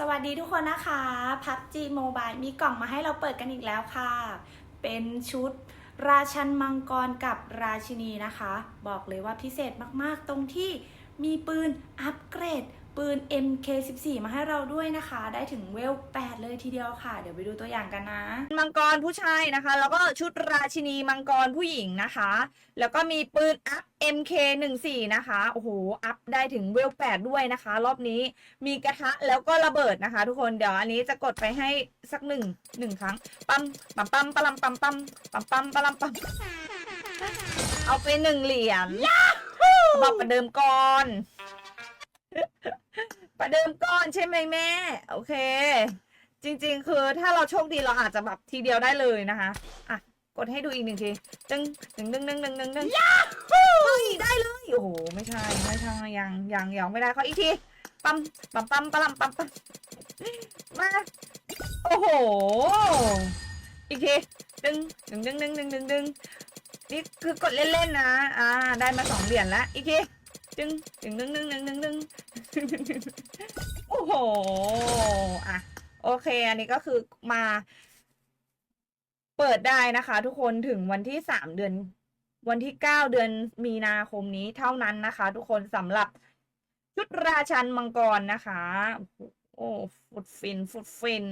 สวัสดีทุกคนนะคะพับจีโมบายมีกล่องมาให้เราเปิดกันอีกแล้วค่ะ เป็นชุดราชันมังกรกับราชินีนะคะ บอกเลยว่าพิเศษมากๆตรงที่มีปืนอัปเกรด ปืน MK14 มาให้เราด้วยนะคะ ได้ถึงเวล 8 เลยทีเดียวค่ะ เดี๋ยวไปดูตัวอย่างกันนะ มังกรผู้ชายนะคะ แล้วก็ชุดราชินีมังกรผู้หญิงนะคะ แล้วก็มีปืนอัพ MK14 นะคะ โอ้โห อัพได้ถึงเวล 8 ด้วยนะคะ รอบนี้มีกระทะแล้วก็ระเบิดนะคะ ทุกคน เดี๋ยวอันนี้จะกดไปให้สักหนึ่งหนึ่งครั้ง ปั๊มปั๊มปั๊มปั๊มปั๊มปั๊มปั๊มปั๊มปั๊มปั๊มเอาไปหนึ่งเหรียญบอกประเดิมก่อน ประเดิมก่อนใช่ไหมแม่ โอเค จริง ๆ คือถ้าเราโชคดีเราอาจจะแบบทีเดียวได้เลยนะคะอะกดให้ดูอีกหนึ่งทีตึงตึงตึงตึงตึงตึงตึงเฮ้ยได้เลยโอ้โหไม่ใช่ไม่ใช่ยังยังยังไม่ได้ขออีกทีปั๊มปั๊มปั๊มปั๊มปั๊มปั๊มมาโอ้โห อีกทีตึงตึงตึงตึงตึงตึงตึงนี่คือกดเล่นๆนะ อ่า ได้มาสองเหรียญแล้วอีกทีตึงตึงตึงตึงตึงตึงตึง โอ้โห อะ โอเค อันนี้ก็คือมา เปิดได้นะคะ ทุกคนถึงวันที่สามเดือน วันที่เก้าเดือนมีนาคมนี้เท่านั้นนะคะ ทุกคนสำหรับชุดราชันมังกรนะคะ โอ้ฟุดฟิน ฟุดฟิน